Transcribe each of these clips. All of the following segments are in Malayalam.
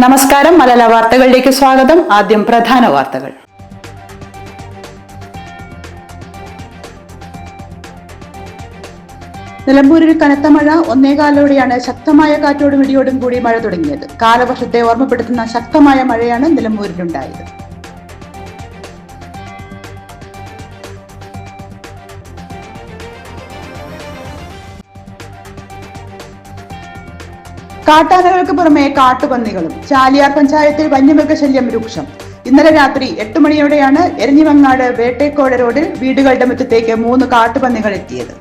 നമസ്കാരം. മലയാള വാർത്തകളിലേക്ക് സ്വാഗതം. ആദ്യം പ്രധാന വാർത്തകൾ. നിലമ്പൂരിൽ കനത്ത മഴ. ഒന്നേകാലോടെയാണ് ശക്തമായ കാറ്റോടും ഇടിയോടും കൂടി മഴ തുടങ്ങിയത്. കാലവർഷത്തെ ഓർമ്മപ്പെടുത്തുന്ന ശക്തമായ മഴയാണ് നിലമ്പൂരിലുണ്ടായത്. കാട്ടാനകൾക്ക് പുറമെ കാട്ടുപന്നികളും. ചാലിയാർ പഞ്ചായത്തിൽ വന്യമൃഗശല്യം രൂക്ഷം. ഇന്നലെ രാത്രി എട്ട് മണിയോടെയാണ് എരഞ്ഞിമങ്ങാട് വേട്ടേക്കോട് റോഡിൽ വീടുകളുടെ മുറ്റത്തേക്ക് മൂന്ന് കാട്ടുപന്നികൾ എത്തിയത്.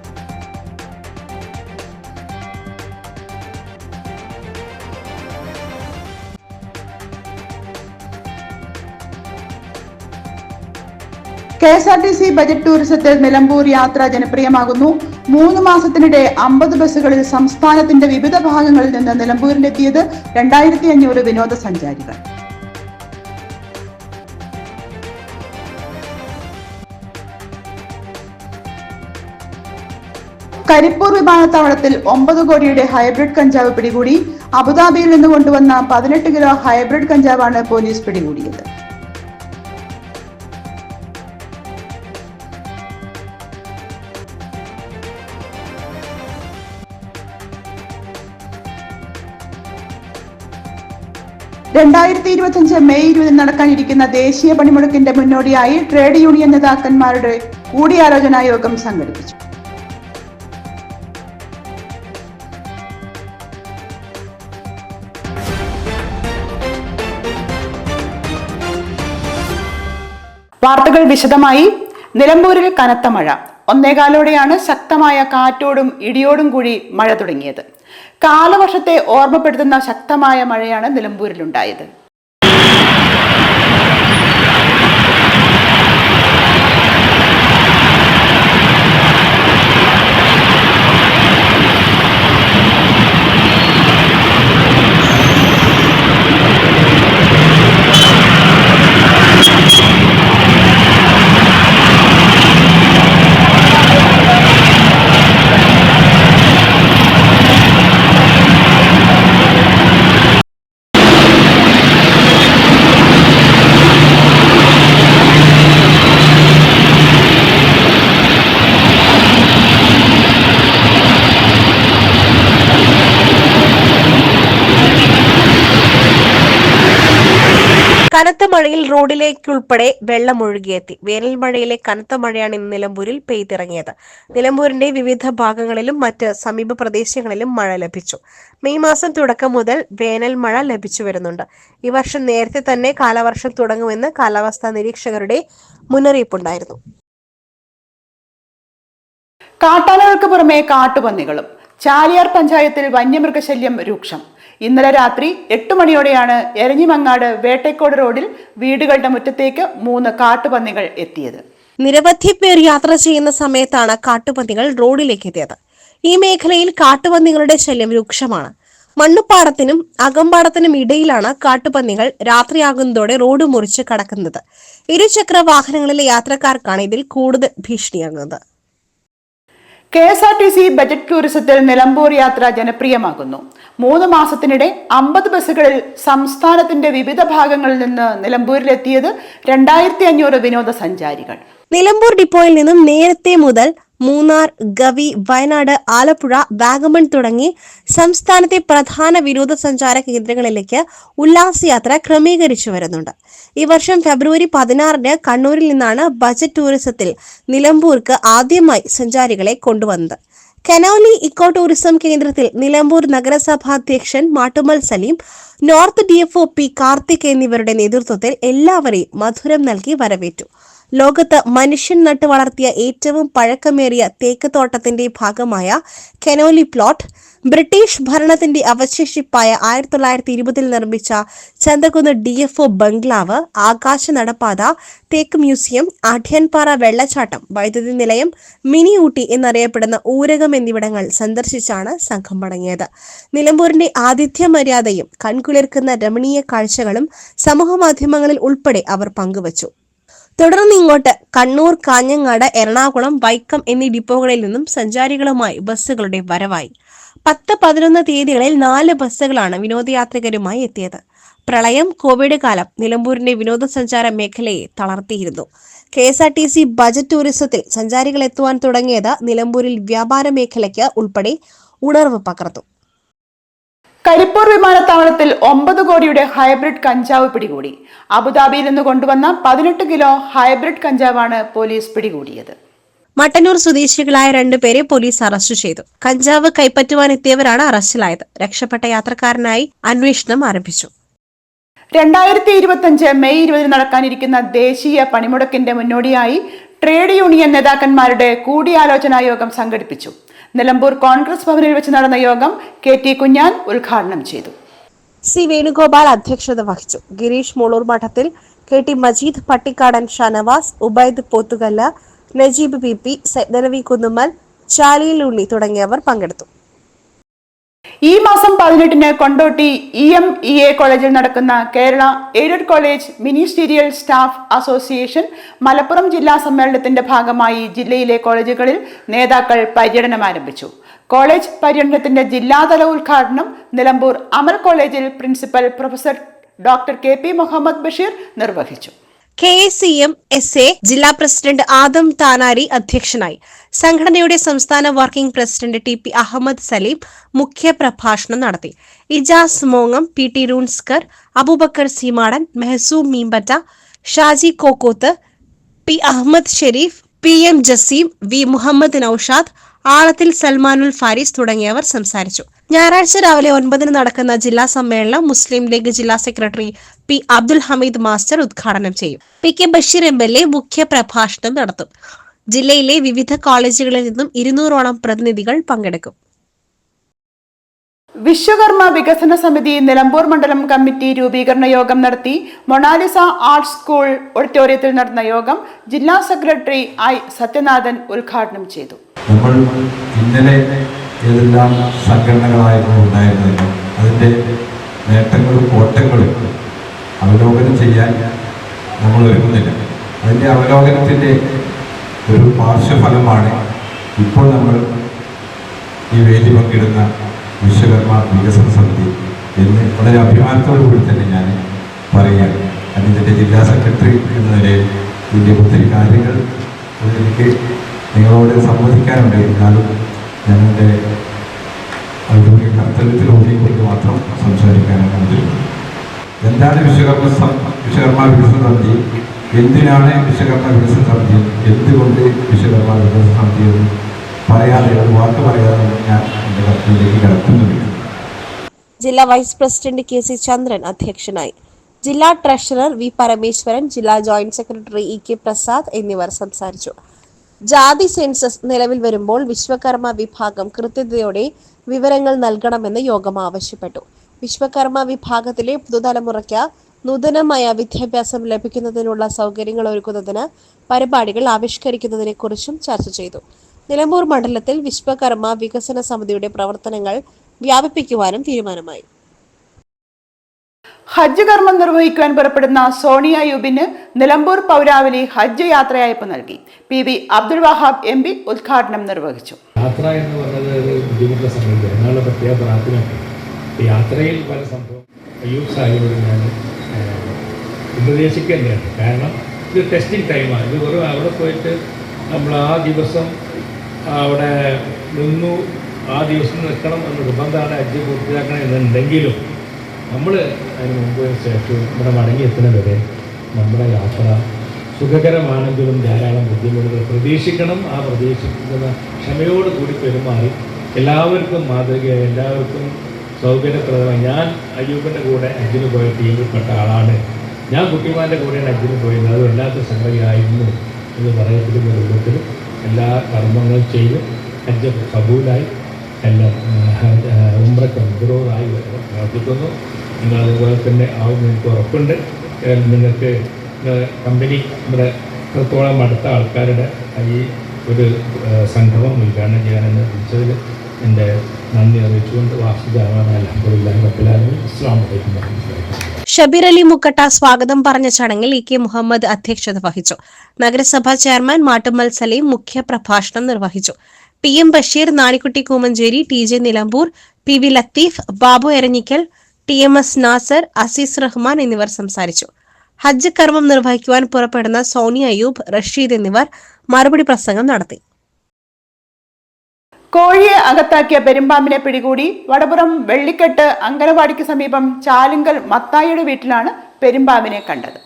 K S R T C budget ടൂറിസത്തിൽ Nilambur യാത്ര ജനപ്രിയമാകുന്നു. മൂന്ന് മാസത്തിനിടെ അമ്പത് ബസ്സുകളിൽ സംസ്ഥാനത്തിന്റെ വിവിധ ഭാഗങ്ങളിൽ നിന്ന് നിലമ്പൂരിലെത്തിയത് രണ്ടായിരത്തി അഞ്ഞൂറ് വിനോദസഞ്ചാരികൾ. കരിപ്പൂർ വിമാനത്താവളത്തിൽ ഒമ്പത് കോടിയുടെ ഹൈബ്രിഡ് കഞ്ചാവ് പിടികൂടി. അബുദാബിയിൽ നിന്ന് കൊണ്ടുവന്ന പതിനെട്ട് കിലോ ഹൈബ്രിഡ് കഞ്ചാവാണ് പോലീസ് പിടികൂടിയത്. രണ്ടായിരത്തി ഇരുപത്തിയഞ്ച് മെയ് ഇരുപതിന് നടക്കാനിരിക്കുന്ന ദേശീയ പണിമുടക്കിന്റെ മുന്നോടിയായി ട്രേഡ് യൂണിയൻ നേതാക്കന്മാരുടെ കൂടിയാലോചനാ യോഗം സംഘടിപ്പിച്ചു. വാർത്തകൾ വിശദമായി. നിലമ്പൂരിൽ കനത്ത മഴ. ഒന്നേകാലോടെയാണ് ശക്തമായ കാറ്റോടും ഇടിയോടും കൂടി മഴ തുടങ്ങിയത്. കാലവർഷത്തെ ഓർമ്മപ്പെടുത്തുന്ന ശക്തമായ മഴയാണ് നിലമ്പൂരിലുണ്ടായത്. കനത്ത മഴയിൽ റോഡിലേക്കുൾപ്പെടെ വെള്ളം ഒഴുകിയെത്തി വേനൽ മഴയിലെ കനത്ത മഴയാണ് ഇന്ന് നിലമ്പൂരിൽ പെയ്തിറങ്ങിയത്. നിലമ്പൂരിന്റെ വിവിധ ഭാഗങ്ങളിലും മറ്റ് സമീപ പ്രദേശങ്ങളിലും മഴ ലഭിച്ചു. മെയ് മാസം തുടക്കം മുതൽ വേനൽ മഴ ലഭിച്ചു വരുന്നുണ്ട്. ഈ വർഷം നേരത്തെ തന്നെ കാലവർഷം തുടങ്ങുമെന്ന് കാലാവസ്ഥാ നിരീക്ഷകരുടെ മുന്നറിയിപ്പുണ്ടായിരുന്നു. കാട്ടാനകൾക്ക് പുറമെ കാട്ടുപന്നികളും ചാലിയാർ പഞ്ചായത്തിൽ വന്യമൃഗശല്യം രൂക്ഷം ഇന്നലെ രാത്രി എട്ട് മണിയോടെയാണ് എരഞ്ഞിമങ്ങാട് വേട്ടയ്ക്കോട് റോഡിൽ വീടുകളുടെ മുറ്റത്തേക്ക് മൂന്ന് കാട്ടുപന്നികൾ എത്തിയത്. നിരവധി പേർ യാത്ര ചെയ്യുന്ന സമയത്താണ് കാട്ടുപന്നികൾ റോഡിലേക്ക് എത്തിയത്. ഈ മേഖലയിൽ കാട്ടുപന്നികളുടെ ശല്യം രൂക്ഷമാണ്. മണ്ണുപ്പാടത്തിനും അകമ്പാടത്തിനും ഇടയിലാണ് കാട്ടുപന്നികൾ രാത്രിയാകുന്നതോടെ റോഡ് മുറിച്ച് കടക്കുന്നത്. ഇരുചക്ര വാഹനങ്ങളിലെ യാത്രക്കാർക്കാണ് ഇതിൽ കൂടുതൽ ഭീഷണിയാകുന്നത് K S R T C budget ടൂറിസത്തിൽ Nilambur യാത്ര ജനപ്രിയമാകുന്നു. മൂന്ന് മാസത്തിനിടെ അമ്പത് ബസ്സുകളിൽ സംസ്ഥാനത്തിന്റെ വിവിധ ഭാഗങ്ങളിൽ നിന്ന് നിലമ്പൂരിലെത്തിയത് രണ്ടായിരത്തി അഞ്ഞൂറ് വിനോദസഞ്ചാരികൾ. നിലമ്പൂർ ഡിപ്പോയിൽ നിന്നും നേരത്തെ മുതൽ മൂന്നാർ ഗവി വയനാട് ആലപ്പുഴ വാഗമൺ തുടങ്ങി സംസ്ഥാനത്തെ പ്രധാന വിനോദസഞ്ചാര കേന്ദ്രങ്ങളിലേക്ക് ഉല്ലാസയാത്ര ക്രമീകരിച്ചു വരുന്നുണ്ട്. ഈ വർഷം ഫെബ്രുവരി പതിനാറിന് കണ്ണൂരിൽ നിന്നാണ് ബജറ്റ് ടൂറിസത്തിൽ നിലമ്പൂർക്ക് ആദ്യമായി സഞ്ചാരികളെ കൊണ്ടുവന്നത്. കനോലി ഇക്കോ ടൂറിസം കേന്ദ്രത്തിൽ നിലമ്പൂർ നഗരസഭാ അധ്യക്ഷൻ Mattummal Saleem north D F O P Karthik എന്നിവരുടെ നേതൃത്വത്തിൽ എല്ലാവരെയും മധുരം നൽകി വരവേറ്റു. ലോകത്ത് മനുഷ്യൻ നട്ടു വളർത്തിയ ഏറ്റവും പഴക്കമേറിയ തേക്ക് തോട്ടത്തിന്റെ ഭാഗമായ കെനോലി പ്ലോട്ട് ബ്രിട്ടീഷ് ഭരണത്തിന്റെ അവശേഷിപ്പായ ആയിരത്തി തൊള്ളായിരത്തി ഇരുപതിൽ നിർമ്മിച്ച ചന്തകുന്ന് ഡി എഫ് ഒ ബംഗ്ലാവ് ആകാശ നടപ്പാത തേക്ക് മ്യൂസിയം ആഢ്യൻപാറ വെള്ളച്ചാട്ടം വൈദ്യുതി നിലയം മിനി ഊട്ടി എന്നറിയപ്പെടുന്ന ഊരകം എന്നിവിടങ്ങൾ സന്ദർശിച്ചാണ് സംഘം മടങ്ങിയത്. നിലമ്പൂരിന്റെ ആതിഥ്യ മര്യാദയും കൺകുളിർക്കുന്ന രമണീയ കാഴ്ചകളും സമൂഹമാധ്യമങ്ങളിൽ ഉൾപ്പെടെ അവർ പങ്കുവച്ചു. തുടർന്ന് ഇങ്ങോട്ട് കണ്ണൂർ കാഞ്ഞങ്ങാട് എറണാകുളം വൈക്കം എന്നീ ഡിപ്പോകളിൽ നിന്നും സഞ്ചാരികളുമായി ബസ്സുകളുടെ വരവായി. പത്ത് പതിനൊന്ന് തീയതികളിൽ നാല് ബസ്സുകളാണ് വിനോദയാത്രികരുമായി എത്തിയത്. പ്രളയം കോവിഡ് കാലം നിലമ്പൂരിന്റെ വിനോദസഞ്ചാര മേഖലയെ തളർത്തിയിരുന്നു. K S R T C budget ടൂറിസത്തിൽ സഞ്ചാരികൾ എത്തുവാൻ തുടങ്ങിയത് നിലമ്പൂരിൽ വ്യാപാര മേഖലയ്ക്ക് ഉൾപ്പെടെ ഉണർവ് പകർന്നു. കരിപ്പൂർ വിമാനത്താവളത്തിൽ ഒമ്പത് കോടിയുടെ ഹൈബ്രിഡ് കഞ്ചാവ് പിടികൂടി. അബുദാബിയിൽ നിന്ന് കൊണ്ടുവന്ന പതിനെട്ട് കിലോ ഹൈബ്രിഡ് കഞ്ചാവാണ് പോലീസ് പിടികൂടിയത്. മട്ടന്നൂർ സ്വദേശികളായ രണ്ടുപേരെ പോലീസ് അറസ്റ്റ് ചെയ്തു. കഞ്ചാവ് കൈപ്പറ്റുവാനെത്തിയവരാണ് അറസ്റ്റിലായത്. രക്ഷപ്പെട്ട യാത്രക്കാരനായി അന്വേഷണം ആരംഭിച്ചു. രണ്ടായിരത്തി ഇരുപത്തിയഞ്ച് മെയ് ഇരുപതിന് നടക്കാനിരിക്കുന്ന ദേശീയ പണിമുടക്കിന്റെ മുന്നോടിയായി ട്രേഡ് യൂണിയൻ നേതാക്കന്മാരുടെ കൂടിയാലോചനാ യോഗം സംഘടിപ്പിച്ചു. നിലമ്പൂർ കോൺഗ്രസ് ഭവനിൽ വെച്ച് നടന്ന യോഗം കെ ടി കുഞ്ഞാൻ ഉദ്ഘാടനം ചെയ്തു. സി വേണുഗോപാൽ അധ്യക്ഷത വഹിച്ചു. Gireesh Muloor Madathil K T Majeed Pattikkadan Shanavas Ubaid Pothukalla Najeeb P P Saidanavi Kunnummal Chaliyil Unni തുടങ്ങിയവർ പങ്കെടുത്തു. ഈ മാസം പതിനെട്ടിന് Kondotty E M E A കോളേജിൽ നടക്കുന്ന Kerala aided college ministerial staff association Malappuram ജില്ലാ സമ്മേളനത്തിന്റെ ഭാഗമായി ജില്ലയിലെ കോളേജുകളിൽ നേതാക്കൾ പര്യടനം ആരംഭിച്ചു. കോളേജ് പര്യടനത്തിന്റെ ജില്ലാതല ഉദ്ഘാടനം നിലമ്പൂർ അമൽ കോളേജിൽ principal professor doctor K P Muhammad Basheer നിർവഹിച്ചു. K C M S A ജില്ലാ പ്രസിഡന്റ് ആദം താനാരി അധ്യക്ഷനായി. സംഘടനയുടെ സംസ്ഥാന working president T P Ahammed Saleem മുഖ്യ പ്രഭാഷണം നടത്തി. ഇജാസ് മോങ്ങം P T റൂൺസ്കർ Aboobacker Seemadan Mehsoom Meempatta Shaji Kokkoth P Ahammed Shareef P M Jaseem V Muhammad Noushad Alathil Salmanul Faris തുടങ്ങിയവർ സംസാരിച്ചു. ഞായറാഴ്ച രാവിലെ ഒൻപതിന് നടക്കുന്ന ജില്ലാ സമ്മേളനം മുസ്ലിം ലീഗ് ജില്ലാ secretary P Abdul Hameed master ഉദ്ഘാടനം ചെയ്യും. P K Basheer M L A മുഖ്യ പ്രഭാഷണം നടത്തും. ജില്ലയിലെ വിവിധ കോളേജുകളിൽ നിന്നും ഇരുന്നൂറോളം പ്രതിനിധികൾ പങ്കെടുക്കും. വിശ്വകർമ്മ വികസന സമിതി നിലമ്പൂർ മണ്ഡലം കമ്മിറ്റി രൂപീകരണ യോഗം നടത്തി മൊണാലിസ ആർട്സ് സ്കൂൾ ഓഡിറ്റോറിയത്തിൽ നടന്ന യോഗം ജില്ലാ സെക്രട്ടറി ഐ സത്യനാഥൻ ഉദ്ഘാടനം ചെയ്തു. നമ്മൾ ഇന്നലെ ഏതെല്ലാം സംഘടനകളായിരുന്നു ഉണ്ടായിരുന്നത്. അതിന്റെ നേട്ടങ്ങളും കോട്ടങ്ങളും അവലോകനം ചെയ്യാൻ നമ്മൾ ഒരുങ്ങുന്നില്ല. അതിന്റെ അവലോകനത്തിന്റെ ഒരു പാർശ്വഫലമാണ് ഇപ്പോൾ നമ്മൾ ഈ വേദി പങ്കിടുന്ന വിശ്വകർമ്മ വികസന സമിതി എന്ന് വളരെ അഭിമാനത്തോടു കൂടി തന്നെ ഞാൻ പറയുകയാണ്. അതിന്റെ ജില്ലാ സെക്രട്ടറി എന്ന നിലയിൽ ഇതിന്റെ ഒത്തിരി കാര്യങ്ങൾ എനിക്ക് നിങ്ങളോട് സംവദിക്കാനുണ്ട്. എന്നാലും ഞങ്ങളുടെ ഔദ്യോഗിക കർത്തവ്യത്തിലൂന്നിക്കൊണ്ട് മാത്രം സംസാരിക്കാനാണ് ഉദ്ദേശിക്കുന്നത് എന്താണ് വിശ്വകർമ്മ വിശ്വകർമ്മ വികസന സമിതി? എന്തിനാണ് വിശ്വകർമ്മ വികസന സമിതി? എന്തുകൊണ്ട് വിശ്വകർമ്മ വികസന സമിതി പറയാതെ ഒരു വാക്ക് പറയാതെ ഞാൻ എന്റെ കർത്തവ്യത്തിലേക്ക് കിടക്കുന്നുമില്ല ജില്ലാ vice president K C Chandran അധ്യക്ഷനായി. ജില്ലാ ട്രഷറർ വി പരമേശ്വരൻ ജില്ലാ joint secretary E K Prasad എന്നിവർ സംസാരിച്ചു. ജാതി സെൻസസ് നിലവിൽ വരുമ്പോൾ വിശ്വകർമ്മ വിഭാഗം കൃത്യതയോടെ വിവരങ്ങൾ നൽകണമെന്ന് യോഗം ആവശ്യപ്പെട്ടു. വിശ്വകർമ്മ വിഭാഗത്തിലെ പുതുതലമുറയ്ക്ക് നൂതനമായ വിദ്യാഭ്യാസം ലഭിക്കുന്നതിനുള്ള സൗകര്യങ്ങൾ ഒരുക്കുന്നതിന് പരിപാടികൾ ആവിഷ്കരിക്കുന്നതിനെ കുറിച്ചും ചർച്ച ചെയ്തു. നിലമ്പൂർ മണ്ഡലത്തിൽ വിശ്വകർമ്മ വികസന സമിതിയുടെ പ്രവർത്തനങ്ങൾ വ്യാപിപ്പിക്കുവാനും തീരുമാനമായി. ഹജ്ജ് കർമ്മം നിർവഹിക്കുവാൻ പുറപ്പെടുന്ന സോണിയ യൂബിന് നിലമ്പൂർ പൗരാവലി ഹജ്ജ് യാത്രയയപ്പ് നൽകി. P V Abdul Wahab M P ഉദ്ഘാടനം നിർവഹിച്ചു. യാത്ര എന്ന് പറഞ്ഞത് ഒരു ബുദ്ധിമുട്ടുള്ള സമയത്ത് എന്നുള്ള പ്രത്യേക പ്രാർത്ഥനയുണ്ട്. ഈ യാത്രയിൽ പല സംഭവം അയ്യൂബ് സാഹിബോട് ഞാൻ ഉപദേശിക്കേണ്ടതാണ് കാരണം ഇത് ടെസ്റ്റിംഗ് ടൈമാണ് ഇത് വെറും അവിടെ പോയിട്ട് നമ്മൾ ആ ദിവസം അവിടെ നിന്നു ആ ദിവസം നിൽക്കണം എന്ന് നിർബന്ധമാണ് അജ്ജ് പൂർത്തിയാക്കണം എന്നുണ്ടെങ്കിലും നമ്മൾ അതിന് മുമ്പ് ശേഷവും ഇവിടെ മടങ്ങിയെത്തുന്നവരെ നമ്മുടെ യാത്ര സുഖകരമാണെങ്കിലും ധാരാളം ബുദ്ധിമുട്ടുകൾ പ്രതീക്ഷിക്കണം. ആ പ്രതീക്ഷിക്കുന്ന ക്ഷമയോട് കൂടി പെരുമാറി എല്ലാവർക്കും മാതൃക എല്ലാവർക്കും സൗകര്യപ്രദമായി. ഞാൻ അയ്യൂബിന്റെ കൂടെ അജിന് പോയ ടീമിൽപ്പെട്ട ആളാണ്. ഞാൻ കുട്ടിമാന്റെ കൂടെയാണ് അജിന് പോയത് അത് വല്ലാത്ത സംഗതിയായിരുന്നു എന്ന് പറയപ്പെടുന്ന രൂപത്തിൽ എല്ലാ കർമ്മങ്ങളും ചെയ്ത് ഹജ്ജ് കബൂലായി. എല്ലാം ഉമ്രക്ക് മബ്രൂറായി വരണം. പ്രാർത്ഥിക്കുന്നു. നിങ്ങൾ അതുപോലെ തന്നെ ആവും എനിക്ക് ഉറപ്പുണ്ട്. നിങ്ങൾക്ക് കമ്പനി നമ്മുടെ എത്രത്തോളം അടുത്ത ആൾക്കാരുടെ ഈ ഒരു സംഗമം ഉദ്ഘാടനം ചെയ്യാനെന്ന് വിളിച്ചതിൽ എന്റെ നന്ദി അറിയിച്ചുകൊണ്ട് വാസുദേവാണ് അലഹമുല്ലാ റബ്ബുലാലമീൻ അസ്സാം വലൈക്കും വാഹമത്തുള്ളാഹി ഷബീർ അലി മുക്കട്ട സ്വാഗതം പറഞ്ഞ ചടങ്ങിൽ ഇ കെ മുഹമ്മദ് അധ്യക്ഷത വഹിച്ചു. നഗരസഭാ ചെയർമാൻ മാട്ടുമ്മൽ സലീം മുഖ്യ പ്രഭാഷണം നിർവഹിച്ചു. P M Basheer Nanikutty Koomancheri T J Nilambur P V Latheef Babu Eranhikkal T M S Nasar Azeez Rahman എന്നിവർ സംസാരിച്ചു. ഹജ്ജ് കർമ്മം നിർവഹിക്കുവാൻ പുറപ്പെടുന്ന സോണി അയൂബ് റഷീദ് എന്നിവർ മറുപടി പ്രസംഗം നടത്തി. കോഴിയെ അകത്താക്കിയ പെരുമ്പാമ്പിനെ പിടികൂടി വടപുറം വെള്ളിക്കെട്ട് അങ്കനവാടിക്ക് സമീപം ചാലുങ്കൽ മത്തായിയുടെ വീട്ടിലാണ് പെരുമ്പാമ്പിനെ കണ്ടത്.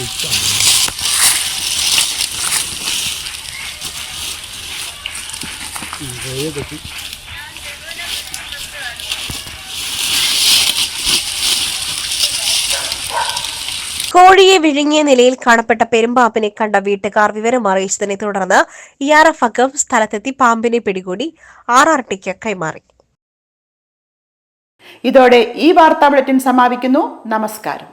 കോഴിയെ വിഴുങ്ങിയ നിലയിൽ കാണപ്പെട്ട പെരുമ്പാമ്പിനെ കണ്ട വീട്ടുകാർ വിവരം അറിയിച്ചതിനെ തുടർന്ന് ഇ ആർ എഫ് അംഗം സ്ഥലത്തെത്തി പാമ്പിനെ പിടികൂടി ആർ ആർ ടിക്ക് കൈമാറി. ഇതോടെ ഈ വാർത്താ ബുള്ളറ്റിൻ സമാപിക്കുന്നു. നമസ്കാരം.